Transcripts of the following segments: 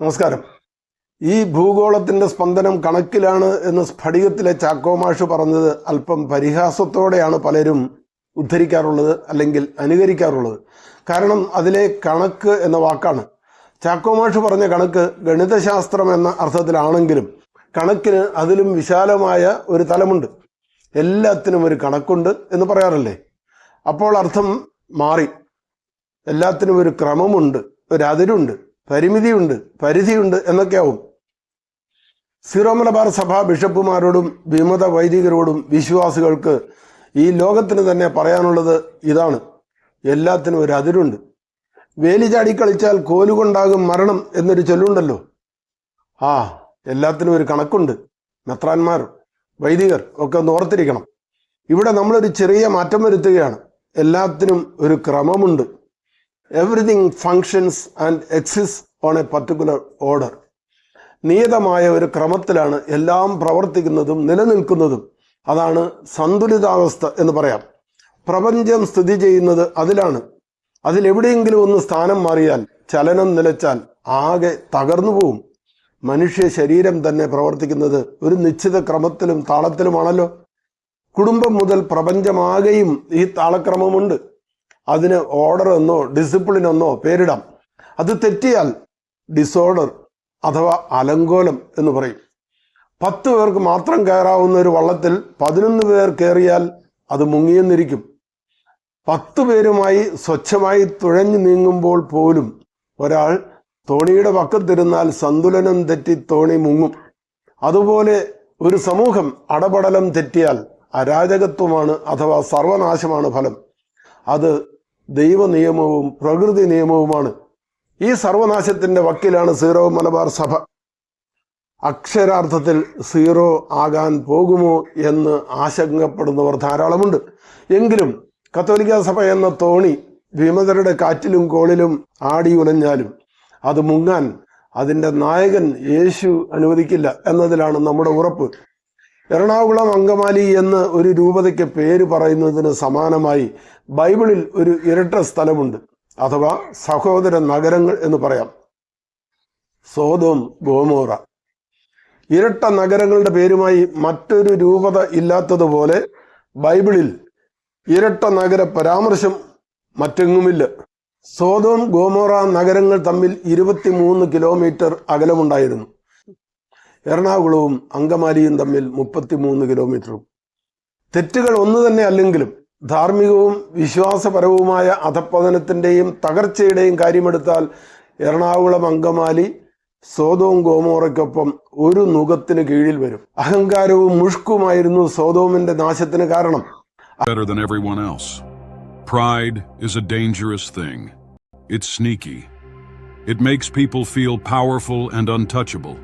നമസ്കാരം. ഈ ഭൂഗോളത്തിന്റെ സ്പന്ദനം കണക്കിലാണ് എന്ന് സ്ഫടികത്തിലെ ചാക്കോമാഷ് പറഞ്ഞത് അല്പം പരിഹാസത്തോടെയാണ് പലരും ഉദ്ധരിക്കാറുള്ളത് അല്ലെങ്കിൽ അനുകരിക്കാറുള്ളത്. കാരണം അതിലെ കണക്ക് എന്ന വാക്കാണ്. ചാക്കോമാഷ് പറഞ്ഞ കണക്ക് ഗണിതശാസ്ത്രം എന്ന അർത്ഥത്തിലാണെങ്കിലും കണക്കിന് അതിലും വിശാലമായ ഒരു തലമുണ്ട്. എല്ലാത്തിനും ഒരു കണക്കുണ്ട് എന്ന് പറയാറല്ലേ? അപ്പോൾ അർത്ഥം മാറി. എല്ലാത്തിനും ഒരു ക്രമമുണ്ട് ഒരു അതിരുണ്ട്. പരിമിതിയുണ്ട് പരിധിയുണ്ട് എന്നൊക്കെയാവും. സീറോ മലബാർ സഭ ബിഷപ്പുമാരോടും വിമത വൈദികരോടും വിശ്വാസികൾക്ക് ഈ ലോകത്തിന് തന്നെ പറയാനുള്ളത് ഇതാണ്. എല്ലാത്തിനും ഒരു അതിരുണ്ട്. വേലി ചാടി കളിച്ചാൽ കോലുകൊണ്ടാകും മരണം എന്നൊരു ചൊല്ലുണ്ടല്ലോ. ആ എല്ലാത്തിനും ഒരു കണക്കുണ്ട്. മെത്രാന്മാർ വൈദികർ ഒക്കെ ഒന്ന് ഓർത്തിരിക്കണം. ഇവിടെ നമ്മളൊരു ചെറിയ മാറ്റം വരുത്തുകയാണ്. എല്ലാത്തിനും ഒരു ക്രമമുണ്ട്. Everything functions and exists on a particular order നിയതമായ ഒരു ക്രമത്തിലാണ് എല്ലാം പ്രവർത്തിക്കുന്നതും നിലനിൽക്കുന്നതും. അതാണ് സന്തുലിതാവസ്ഥ എന്ന് പറയാം. പ്രപഞ്ചം സ്ഥിതി ചെയ്യുന്നത് അതിലാണ്. അതിലെവിടെയെങ്കിലും ഒന്ന് സ്ഥാനം മാറിയാൽ ചലനം നിലച്ചാൽ ആകെ തകർന്നു പോവും. മനുഷ്യ ശരീരം തന്നെ പ്രവർത്തിക്കുന്നത് ഒരു നിശ്ചിത ക്രമത്തിലും താളത്തിലുമാണല്ലോ. കുടുംബം മുതൽ പ്രപഞ്ചമാകെയും ഈ താളക്രമമുണ്ട്. അതിന് ഓർഡർ എന്നോ ഡിസിപ്ലിൻ എന്നോ പേരിടാം. അത് തെറ്റിയാൽ ഡിസോർഡർ അഥവാ അലങ്കോലം എന്ന് പറയും. പത്ത് പേർക്ക് മാത്രം കയറാവുന്ന ഒരു വള്ളത്തിൽ പതിനൊന്ന് പേർ കയറിയാൽ അത് മുങ്ങിയെന്നിരിക്കും. പത്ത് പേരുമായി സ്വച്ഛമായി തുഴഞ്ഞു നീങ്ങുമ്പോൾ പോലും ഒരാൾ തോണിയുടെ പക്കത്തിരുന്നാൽ സന്തുലനം തെറ്റി തോണി മുങ്ങും. അതുപോലെ ഒരു സമൂഹം അടപടലം തെറ്റിയാൽ അരാജകത്വമാണ് അഥവാ സർവനാശമാണ് ഫലം. അത് ദൈവ നിയമവും പ്രകൃതി നിയമവുമാണ് ഈ സർവനാശത്തിന്റെ വക്കിലാണ് സീറോ മലബാർ സഭ. അക്ഷരാർത്ഥത്തിൽ സീറോ ആകാൻ പോകുമോ എന്ന് ആശങ്കപ്പെടുന്നവർ ധാരാളമുണ്ട്. എങ്കിലും കത്തോലിക്ക സഭ എന്ന തോണി വിമതരുടെ കാറ്റിലും കോളിലും ആടി ഉലഞ്ഞാലും അത് മുങ്ങാൻ അതിന്റെ നായകൻ യേശു അനുവദിക്കില്ല എന്നതിലാണ് നമ്മുടെ ഉറപ്പ്. എറണാകുളം അങ്കമാലി എന്ന് ഒരു രൂപതയ്ക്ക് പേര് പറയുന്നതിന് സമാനമായി ബൈബിളിൽ ഒരു ഇരട്ട സ്ഥലമുണ്ട്. അഥവാ സഹോദര നഗരങ്ങൾ എന്ന് പറയാം. Sodom Gomorrah. ഇരട്ട നഗരങ്ങളുടെ പേരുമായി മറ്റൊരു രൂപത ഇല്ലാത്തതുപോലെ ബൈബിളിൽ ഇരട്ട നഗര പരാമർശം മറ്റെങ്ങുമില്ല. സോതോം ഗോമോറ നഗരങ്ങൾ തമ്മിൽ ഇരുപത്തിമൂന്ന് കിലോമീറ്റർ അകലമുണ്ടായിരുന്നു. എറണാകുളവും അങ്കമാലിയും തമ്മിൽ മുപ്പത്തിമൂന്ന് കിലോമീറ്ററും തെറ്റുകൾ ഒന്നു തന്നെ അല്ലെങ്കിലും ധാർമ്മികവും വിശ്വാസപരവുമായ അധപ്പതനത്തിന്റെയും തകർച്ചയുടെയും കാര്യമെടുത്താൽ എറണാകുളം അങ്കമാലി സോതോം ഗോമോറയ്ക്കൊപ്പം ഒരു നുഖത്തിന് കീഴിൽ വരും അഹങ്കാരവും മുഷ്കുമായിരുന്നു സോതോമിന്റെ നാശത്തിന് കാരണം. Pride is a dangerous thing. It's sneaky. It makes people feel powerful and untouchable.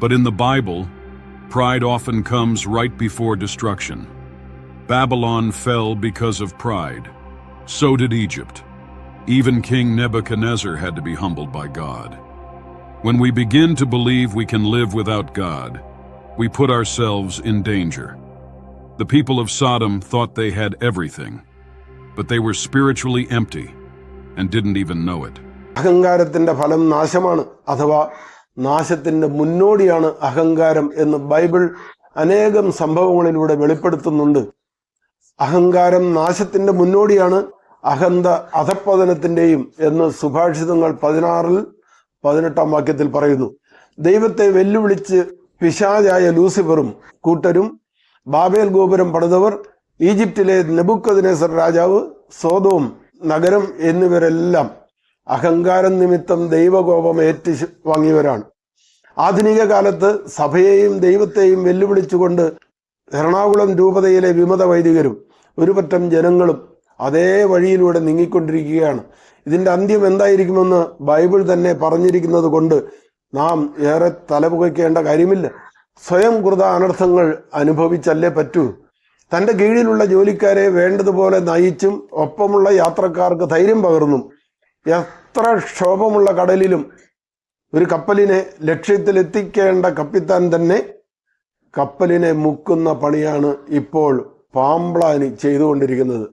But in the Bible, pride often comes right before destruction. Babylon fell because of pride. So did Egypt. Even King Nebuchadnezzar had to be humbled by God. When we begin to believe we can live without God, we put ourselves in danger. The people of Sodom thought they had everything, but they were spiritually empty and didn't even know it. അഹങ്കാരത്തിന്റെ ഫലം നാശമാണ് അഥവാ നാശത്തിന്റെ മുന്നോടിയാണ് അഹങ്കാരം എന്ന് Bible അനേകം സംഭവങ്ങളിലൂടെ വെളിപ്പെടുത്തുന്നുണ്ട്. അഹങ്കാരം നാശത്തിന്റെ മുന്നോടിയാണ് അഹന്ത അധപ്പതനത്തിന്റെയും എന്ന് സുഭാഷിതങ്ങൾ പതിനാറിൽ പതിനെട്ടാം വാക്യത്തിൽ പറയുന്നു. ദൈവത്തെ വെല്ലുവിളിച്ച് പിശാചായ ലൂസിഫറും കൂട്ടരും ബാബേൽ ഗോപുരം പണിതവർ ഈജിപ്തിലെ നെബുക്കദിനേസർ രാജാവ് സോതവും നഗരം എന്നിവരെല്ലാം അഹങ്കാരം നിമിത്തം ദൈവകോപം ഏറ്റ് വാങ്ങിയവരാണ്. ആധുനിക കാലത്ത് സഭയെയും ദൈവത്തെയും വെല്ലുവിളിച്ചുകൊണ്ട് എറണാകുളം രൂപതയിലെ വിമത വൈദികരും ഒരുപറ്റം ജനങ്ങളും അതേ വഴിയിലൂടെ നീങ്ങിക്കൊണ്ടിരിക്കുകയാണ്. ഇതിന്റെ അന്ത്യം എന്തായിരിക്കുമെന്ന് ബൈബിൾ തന്നെ പറഞ്ഞിരിക്കുന്നത് കൊണ്ട് നാം ഏറെ തലപുകയ്ക്കേണ്ട കാര്യമില്ല. സ്വയം കൃത അനർത്ഥങ്ങൾ അനുഭവിച്ചല്ലേ പറ്റൂ. തന്റെ കീഴിലുള്ള ജോലിക്കാരെ വേണ്ടതുപോലെ നയിച്ചും ഒപ്പമുള്ള യാത്രക്കാർക്ക് ധൈര്യം പകർന്നും. എത്ര ക്ഷോഭമുള്ള കടലിലും ഒരു കപ്പലിനെ ലക്ഷ്യത്തിലെത്തിക്കേണ്ട കപ്പിത്താൻ തന്നെ കപ്പലിനെ മുക്കുന്ന പണിയാണ് ഇപ്പോൾ പാമ്പ്ലാനി ചെയ്തുകൊണ്ടിരിക്കുന്നത്.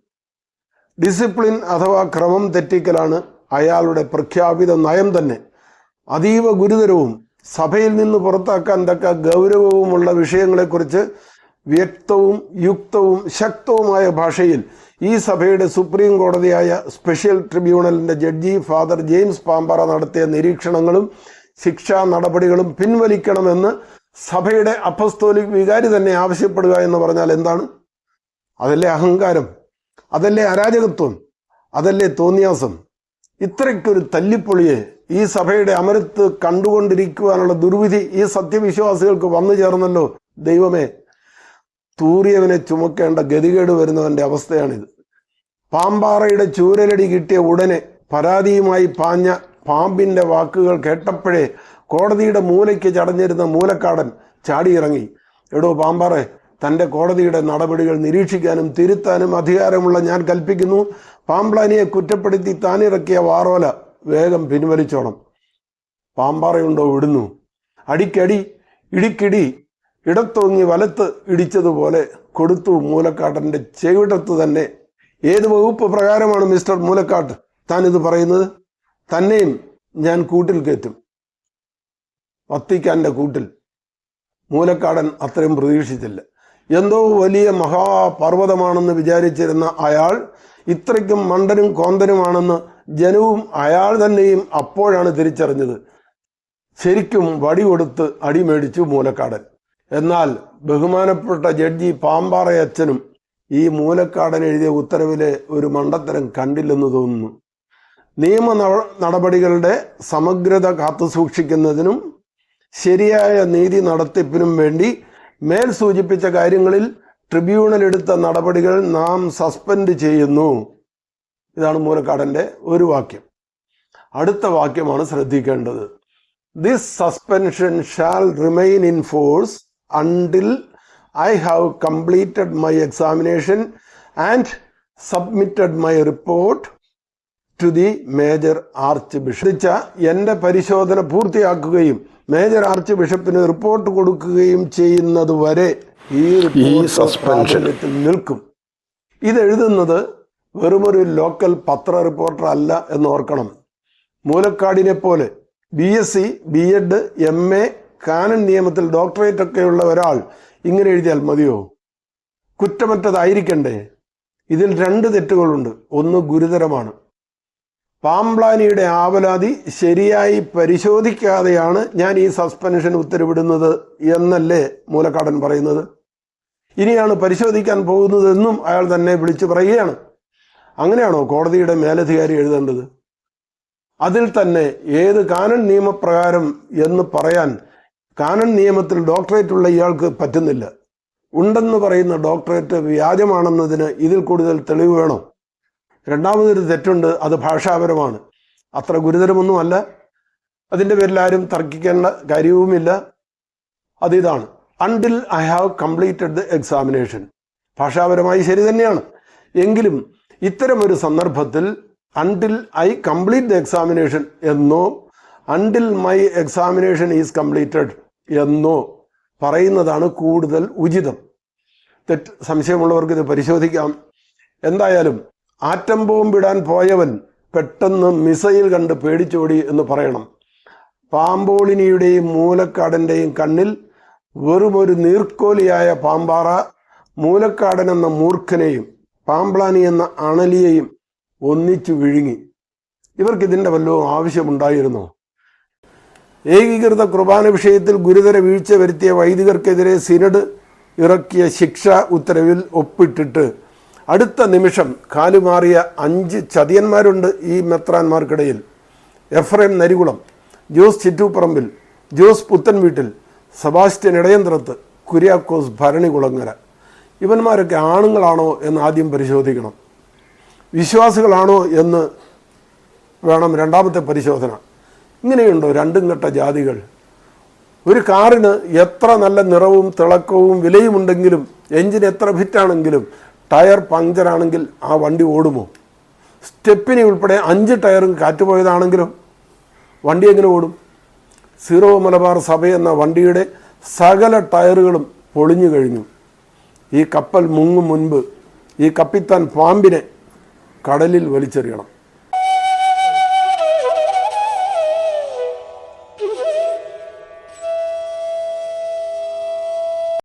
ഡിസിപ്ലിൻ അഥവാ ക്രമം തെറ്റിക്കലാണ് അയാളുടെ പ്രഖ്യാപിത നയം തന്നെ. അതീവ ഗുരുതരവും സഭയിൽ നിന്ന് പുറത്താക്കാൻ തക്ക ഗൗരവവുമുള്ള വിഷയങ്ങളെക്കുറിച്ച് വ്യക്തവും യുക്തവും ശക്തവുമായ ഭാഷയിൽ ഈ സഭയുടെ സുപ്രീം കോടതിയായ സ്പെഷ്യൽ ട്രിബ്യൂണലിന്റെ ജഡ്ജി ഫാദർ ജെയിംസ് പാമ്പാറ നടത്തിയ നിരീക്ഷണങ്ങളും ശിക്ഷാ നടപടികളും പിൻവലിക്കണമെന്ന് സഭയുടെ അപ്പസ്തോലിക് വികാരി തന്നെ ആവശ്യപ്പെടുക എന്ന് പറഞ്ഞാൽ എന്താണ്? അതല്ലേ അഹങ്കാരം? അതല്ലേ അരാജകത്വം? അതല്ലേ തോന്നിയാസം? ഇത്രയ്ക്കൊരു തല്ലിപ്പൊളിയെ ഈ സഭയുടെ അമരത്ത് കണ്ടുകൊണ്ടിരിക്കുവാനുള്ള ദുർവിധി ഈ സത്യവിശ്വാസികൾക്ക് വന്നു ചേർന്നല്ലോ. ദൈവമേ തൂറിയവനെ ചുമക്കേണ്ട ഗതികേട് വരുന്നവന്റെ അവസ്ഥയാണിത്. പാമ്പാറയുടെ ചൂരലടി കിട്ടിയ ഉടനെ പരാതിയുമായി പാഞ്ഞ പാമ്പിന്റെ വാക്കുകൾ കേട്ടപ്പോഴേ കോടതിയുടെ മൂലയ്ക്ക് ചടഞ്ഞിരുന്ന മൂലക്കാടൻ ചാടിയിറങ്ങി. എടോ പാമ്പാറെ തന്റെ കോടതിയുടെ നടപടികൾ നിരീക്ഷിക്കാനും തിരുത്താനും അധികാരമുള്ള ഞാൻ കൽപ്പിക്കുന്നു. പാമ്പ്ലാനിയെ കുറ്റപ്പെടുത്തി താനിറക്കിയ വാറോല വേഗം പിൻവലിച്ചോണം. പാമ്പാറയുണ്ടോ വിടുന്നു? അടിക്കടി ഇടിക്കിടി ഇടത്തോങ്ങി വലത്ത് ഇടിച്ചതുപോലെ കൊടുത്തു മൂലക്കാട്ടന്റെ ചെവിടത്ത് തന്നെ. ഏത് വകുപ്പ് പ്രകാരമാണ് മിസ്റ്റർ മൂലക്കാട്ട് താൻ ഇത് പറയുന്നത്? തന്നെയും ഞാൻ കൂട്ടിൽ കയറ്റും. വത്തിക്കാന്റെ കൂട്ടിൽ. മൂലക്കാടൻ അത്രയും പ്രതീക്ഷിച്ചില്ല. എന്തോ വലിയ മഹാപർവതമാണെന്ന് വിചാരിച്ചിരുന്ന അയാൾ ഇത്രയ്ക്കും മണ്ടനും കോന്തനുമാണെന്ന് ജനവും അയാൾ തന്നെയും അപ്പോഴാണ് തിരിച്ചറിഞ്ഞത്. ശരിക്കും വടി കൊടുത്ത് അടിമേടിച്ചു മൂലക്കാടൻ. എന്നാൽ ബഹുമാനപ്പെട്ട ജഡ്ജി പാമ്പാറയച്ചനും ഈ മൂലക്കാടൻ എഴുതിയ ഉത്തരവിലെ ഒരു മണ്ടത്തരം കണ്ടില്ലെന്ന് തോന്നുന്നു. നിയമ നട- നടപടികളുടെ സമഗ്രത കാത്തുസൂക്ഷിക്കുന്നതിനും ശരിയായ നീതി നടത്തിപ്പിനും വേണ്ടി മേൽ സൂചിപ്പിച്ച കാര്യങ്ങളിൽ ട്രിബ്യൂണൽ എടുത്ത നടപടികൾ നാം സസ്പെൻഡ് ചെയ്യുന്നു. ഇതാണ് മൂലക്കാടന്റെ ഒരു വാക്യം. അടുത്ത വാക്യമാണ് ശ്രദ്ധിക്കേണ്ടത്. This suspension shall remain in force until I have completed my examination and submitted my report to the major archbishop എന്റെ പരിശോധന പൂർത്തിയാക്കുകയും മേജർ ആർച്ച് ബിഷപ്പിന് റിപ്പോർട്ട് കൊടുക്കുകയും ചെയ്യുന്നത് വരെ ഈ സസ്പെൻഷൻ നിൽക്കും. ഇതെഴുതുന്നത് വെറുമൊരു ലോക്കൽ പത്ര റിപ്പോർട്ടർ അല്ല എന്ന് ഓർക്കണം. മൂലക്കാടിനെ പോലെ B S C B Ed M A canon നിയമത്തിൽ ഡോക്ടറേറ്റ് ഒക്കെയുള്ള ഒരാൾ ഇങ്ങനെ എഴുതിയാൽ മതിയോ? കുറ്റമറ്റതായിരിക്കണ്ടേ? ഇതിൽ രണ്ട് തെറ്റുകളുണ്ട്. ഒന്ന് ഗുരുതരമാണ്. പാംപ്ലാനിയുടെ ആവലാതി ശരിയായി പരിശോധിക്കാതെയാണ് ഞാൻ ഈ സസ്പെൻഷൻ ഉത്തരവിടുന്നത് എന്നല്ലേ മൂലക്കാടൻ പറയുന്നത്? ഇനിയാണ് പരിശോധിക്കാൻ പോകുന്നതെന്നും അയാൾ തന്നെ വിളിച്ചു പറയുകയാണ്. അങ്ങനെയാണോ കോടതിയുടെ മേലധികാരി എഴുതേണ്ടത്? അതിൽ തന്നെ ഏത് കാനൻ നിയമപ്രകാരം എന്ന് പറയാൻ കാനൻ നിയമത്തിൽ ഡോക്ടറേറ്റ് ഉള്ള ഇയാൾക്ക് പറ്റുന്നില്ല. ഉണ്ടെന്ന് പറയുന്ന ഡോക്ടറേറ്റ് വ്യാജമാണെന്നതിന് ഇതിൽ കൂടുതൽ തെളിവ് വേണോ? രണ്ടാമതൊരു തെറ്റുണ്ട് അത് ഭാഷാപരമാണ്. അത്ര ഗുരുതരമൊന്നുമല്ല. അതിന്റെ പേരിൽ ആരും തർക്കിക്കേണ്ട കാര്യവുമില്ല. അതിതാണ് until I have completed the examination ഭാഷാപരമായി ശരി തന്നെയാണ്. എങ്കിലും ഇത്തരമൊരു സന്ദർഭത്തിൽ until I complete the examination എന്നോ until my examination is completed എന്നോ പറയുന്നതാണ് കൂടുതൽ ഉചിതം. തെറ്റ് സംശയമുള്ളവർക്ക് ഇത് പരിശോധിക്കാം. എന്തായാലും ആറ്റം ബോംബിടാൻ പോയവൻ പെട്ടെന്ന് മിസൈൽ കണ്ട് പേടിച്ചോടി എന്ന് പറയണം. പാമ്പോളിനിയുടെയും മൂലക്കാടന്റെയും കണ്ണിൽ വെറുമൊരു നീർക്കോലിയായ പാമ്പാറ മൂലക്കാടൻ എന്ന മൂർഖനെയും പാമ്പ്ലാനി എന്ന അണലിയെയും ഒന്നിച്ചു വിഴുങ്ങി. ഇവർക്കിതിന്റെ വല്ലതും ആവശ്യമുണ്ടായിരുന്നോ? ഏകീകൃത കുർബാന വിഷയത്തിൽ ഗുരുതര വീഴ്ച വരുത്തിയ വൈദികർക്കെതിരെ സിനഡ് ഇറക്കിയ ശിക്ഷ ഉത്തരവിൽ ഒപ്പിട്ടിട്ട്. അടുത്ത നിമിഷം കാലുമാറിയ അഞ്ച് ചതിയന്മാരുണ്ട് ഈ മെത്രാന്മാർക്കിടയിൽ. എഫ്രൈം നരികുളം ജോസ് ചിറ്റൂപ്പറമ്പിൽ ജോസ് പുത്തൻ വീട്ടിൽ സെബാസ്റ്റ്യൻ ഇടയന്ത്രത്ത് കുര്യാക്കോസ് ഭരണികുളങ്ങര. ഇവന്മാരൊക്കെ ആണുങ്ങളാണോ എന്ന് ആദ്യം പരിശോധിക്കണം. വിശ്വാസികളാണോ എന്ന് വേണം രണ്ടാമത്തെ പരിശോധന. ഇങ്ങനെയുണ്ടോ രണ്ടും കെട്ട ജാതികൾ? ഒരു കാറിന് എത്ര നല്ല നിറവും തിളക്കവും വിലയുമുണ്ടെങ്കിലും എഞ്ചിൻ എത്ര ഫിറ്റാണെങ്കിലും ടയർ പങ്ക്ചറാണെങ്കിൽ ആ വണ്ടി ഓടുമോ? സ്റ്റെപ്പിനെ ഉൾപ്പെടെ അഞ്ച് ടയറും കാറ്റുപോയതാണെങ്കിലും വണ്ടി എങ്ങനെ ഓടും? സീറോ മലബാർ സഭ എന്ന വണ്ടിയുടെ സകല ടയറുകളും പൊളിഞ്ഞു കഴിഞ്ഞു. ഈ കപ്പൽ മുങ്ങും മുൻപ് ഈ കപ്പിത്താൻ പാമ്പിനെ കടലിൽ വലിച്ചെറിയണം.